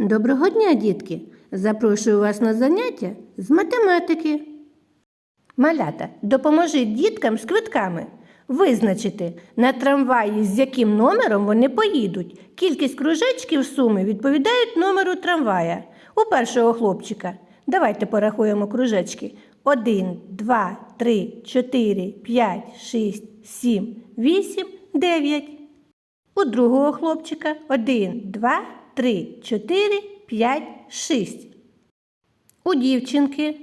Доброго дня, дітки! Запрошую вас на заняття з математики. Малята, допоможіть діткам з квитками визначити на трамваї, з яким номером вони поїдуть. Кількість кружечків суми відповідають номеру трамвая. У першого хлопчика. Давайте порахуємо кружечки. 1, 2, 3, 4, 5, 6, 7, 8, 9. У другого хлопчика 1, 2, 3, 4, 5, 6. У дівчинки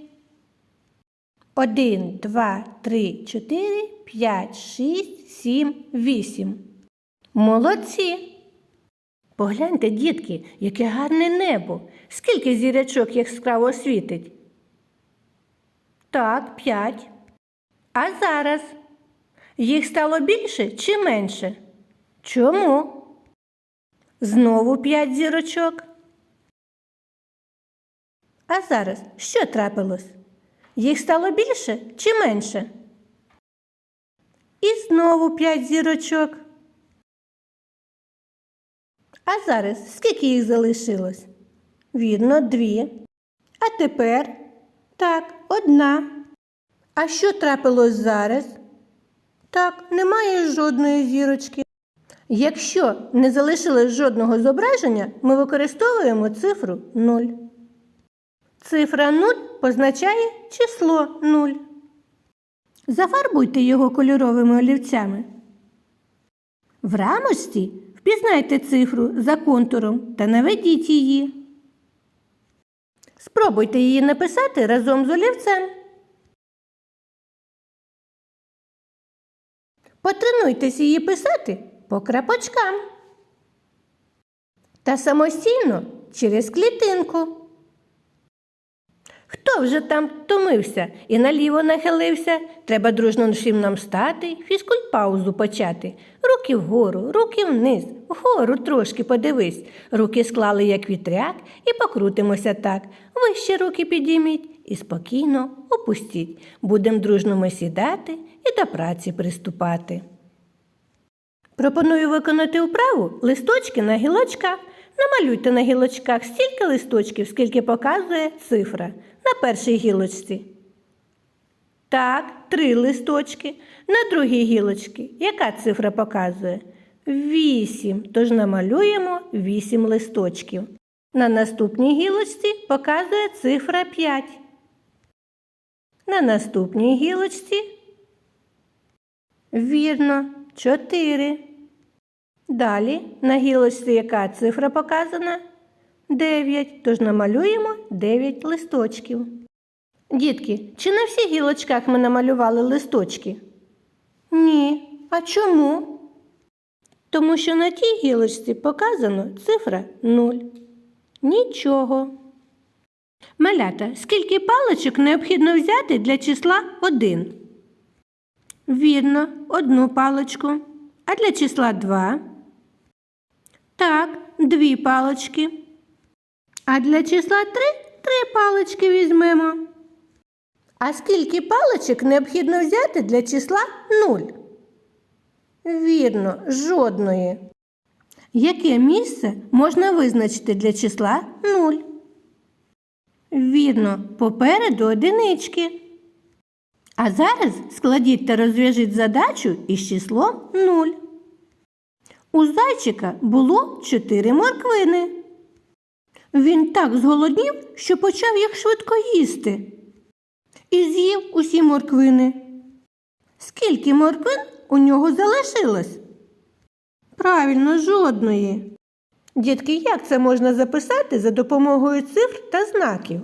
1, 2, 3, 4, 5, 6, 7, 8. Молодці. Погляньте, дітки, яке гарне небо. Скільки зірячок яскраво світить? Так, п'ять. А зараз? Їх стало більше чи менше? Чому? Знову п'ять зірочок. А зараз що трапилось? Їх стало більше чи менше? І знову п'ять зірочок. А зараз скільки їх залишилось? Вірно, дві. А тепер так, одна. А що трапилось зараз? Так, немає жодної зірочки. Якщо не залишилось жодного зображення, ми використовуємо цифру 0. Цифра 0 позначає число 0. Зафарбуйте його кольоровими олівцями. В рамочці впізнайте цифру за контуром та наведіть її. Спробуйте її написати разом з олівцем. Потренуйтесь її писати по крапочкам та самостійно через клітинку. Хто вже там втомився і наліво нахилився, треба дружно всім нам стати, фізкульт-паузу почати. Руки вгору, руки вниз, вгору трошки подивись. Руки склали, як вітряк, і покрутимося так. Вище руки підійміть і спокійно опустіть. Будем дружно ми сідати і до праці приступати. Пропоную виконати вправу листочки на гілочках. Намалюйте на гілочках стільки листочків, скільки показує цифра на першій гілочці. Так, три листочки. На другій гілочці яка цифра показує? Вісім. Тож намалюємо вісім листочків. На наступній гілочці показує цифра 5. На наступній гілочці Вірно, 4. Далі на гілочці яка цифра показана? 9. Тож намалюємо 9 листочків. Дітки, чи на всіх гілочках ми намалювали листочки? Ні. А чому? Тому що на тій гілочці показано цифра 0. Нічого. Малята, скільки паличок необхідно взяти для числа 1? Вірно, одну паличку. А для числа 2? Так, дві палички. А для числа 3 три палички візьмемо. А скільки паличок необхідно взяти для числа 0? Вірно, жодної. Яке місце можна визначити для числа 0? Вірно, попереду одинички. А зараз складіть та розв'яжіть задачу із числом 0. У зайчика було 4 морквини. Він так зголоднів, що почав їх швидко їсти. І з'їв усі морквини. Скільки морквин у нього залишилось? Правильно, жодної. Дітки, як це можна записати за допомогою цифр та знаків?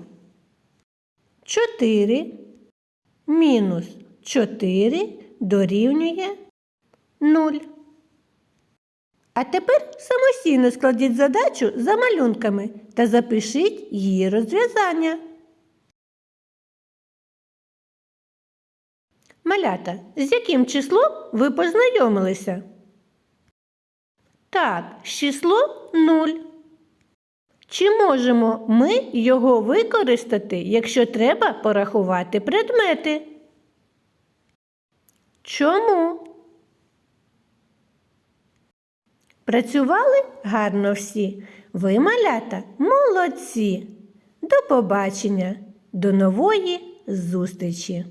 4 мінус 4 дорівнює 0. А тепер самостійно складіть задачу за малюнками та запишіть її розв'язання. Малята, з яким числом ви познайомилися? Так, з числом 0. Чи можемо ми його використати, якщо треба порахувати предмети? Чому? Спрацювали гарно всі. Ви, малята, молодці. До побачення, до нової зустрічі!